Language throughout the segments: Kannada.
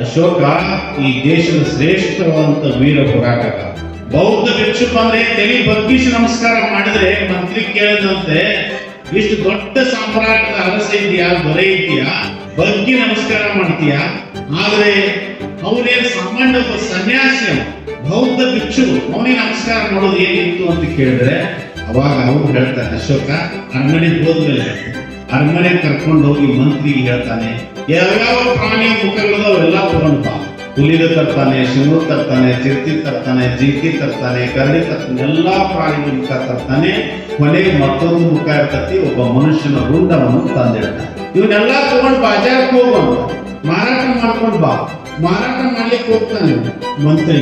ಅಶೋಕ, ಈ ದೇಶದ ಶ್ರೇಷ್ಠವಾದಂತ ವೀರ ಹೋರಾಟಗಾರ ಬೌದ್ಧ ಭಿಕ್ಷು ಬಂದ್ರೆ ತಲೆ ಬಗ್ಗಿಸಿ ನಮಸ್ಕಾರ ಮಾಡಿದ್ರೆ ಮಂತ್ರಿ ಕೇಳಿದಂತೆ, ಇಷ್ಟು ದೊಡ್ಡ ಸಾಮ್ರಾಟದ ಅರಸ ಇದೆಯಾ, ದೊರೆ ಇದೆಯಾ? ಬಗ್ಗಿ ನಮಸ್ಕಾರ ಮಾಡ್ತೀಯಾ? ಆದ್ರೆ ಅವನೇನು ಸಾಮಾನ್ಯ ಒಬ್ಬ ಸನ್ಯಾಸಿ ಬೌದ್ಧ ಭಿಕ್ಷು ಅವನಿಗೆ ನಮಸ್ಕಾರ ಮಾಡೋದು ಏನಿತ್ತು ಅಂತ ಕೇಳಿದ್ರೆ, ಅವಾಗ ಅವ್ರು ಹೇಳ್ತಾರೆ, ಅಶೋಕ, ಅರಮನೆಗೆ ಹೋದ್ಮೇಲೆ ಅರಮನೆ ಕರ್ಕೊಂಡು ಹೋಗಿ ಮಂತ್ರಿಗೆ ಹೇಳ್ತಾನೆ ಯಾವ್ಯಾವ ಪ್ರಾಣಿ ಮುಖಗಳು ಅವೆಲ್ಲ ತಗೊಂಡ ಹುಲಿದ ತರ್ತಾನೆ ಶಿವ ತರ್ತಾನೆ, ಚಿರ್ತಿ ತರ್ತಾನೆ ಜಿಂಕಿ ತರ್ತಾನೆ, ಕರಡಿ ತರ್ತಾನೆ, ಎಲ್ಲಾ ಪ್ರಾಣಿಗಳ ಮುಖ ತರ್ತಾನೆ. ಕೊನೆಗೆ ಮತ್ತೊಂದು ಮುಖ ಇರ್ತತಿ, ಒಬ್ಬ ಮನುಷ್ಯನ ಗುಂಡವನ್ನು ತಂದಿರ್ತಾನೆ ಇವನ್ನೆಲ್ಲಾ ತಗೊಂಡು ಬಾಜಾರಕ್ಕೆ ಹೋಗುವಂತ. ಮಾರಾಟ ಮಾಡ್ಕೊಂಡು ಬಾ. ಮಾರಾಟ ಮಾಡ್ಲಿಕ್ಕೆ ಹೋಗ್ತಾನೆ ಮಂತ್ರಿ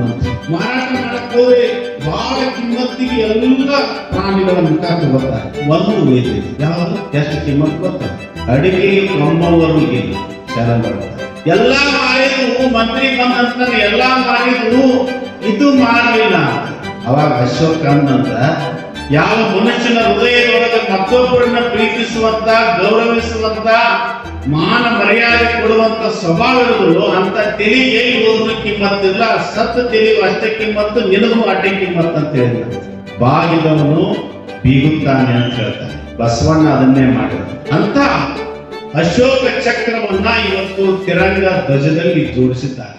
ಮಂತ್ರಿ ಮಾರಾಟ ಮಾಡಕ್ ಹೋದ್ರೆ ಬಹಳ ಕಿಮ್ಮತ್ತಿಗೆ ಎಲ್ಲ ಪ್ರಾಣಿಗಳ ಮುಖ ಬರ್ತಾರೆ. ಒಂದು ವೇದಿ ಯಾವುದು ಎಷ್ಟು ಕಿಮ್ಮತ್ ಬರ್ತಾರೆ ಅಡಿಗೆಗೆ ಕೊಂಬವರಿಗೆ ಶರಣ ಬರ್ತಾರೆ. ಎಲ್ಲ ಮಾರಿದ್ರು ಮಂತ್ರಿ ಬಂದಂತ ಎಲ್ಲ ಮಾರಿದ್ರು ಇದು ಮಾಡಲಿಲ್ಲ. ಅವಾಗ ಅಶೋಕ ಅಂತ ಯಾವ ಮನುಷ್ಯನ ಹೃದಯದೊಳಗೆ ಮತ್ತೊಬ್ಬರನ್ನ ಪ್ರೀತಿಸುವಂತ, ಗೌರವಿಸುವಂತ, ಮಾನ ಮರ್ಯಾದೆ ಕೊಡುವಂತ ಸ್ವಭಾವ ಇರೋದು ಅಂತ ತಿಳಿ ಎಲ್ಲಿ ಹೋದ್ರು ಕಿಮ್ಮತ್ತಿಲ್ಲ ಸತ್ತ ತಿಳಿಯುವ ಅಷ್ಟೇ ಕಿಮ್ಮತ್ತು, ನಿನಗೂ ಅಡ್ಡೆ ಕಿಮ್ಮತ್ತು ಅಂತ ಹೇಳಿದ್ರು. ಬಾಗಿಲವನು ಬೀಗುತ್ತಾನೆ ಅಂತ ಹೇಳ್ತಾನೆ ಬಸವಣ್ಣ ಅದನ್ನೇ ಮಾಡಿದ ಅಂತ ಅಶೋಕ ಚಕ್ರವನ್ನ ಇವತ್ತು ತಿರಂಗ ಧ್ವಜದಲ್ಲಿ ಜೋಡಿಸಿದ್ದಾರೆ.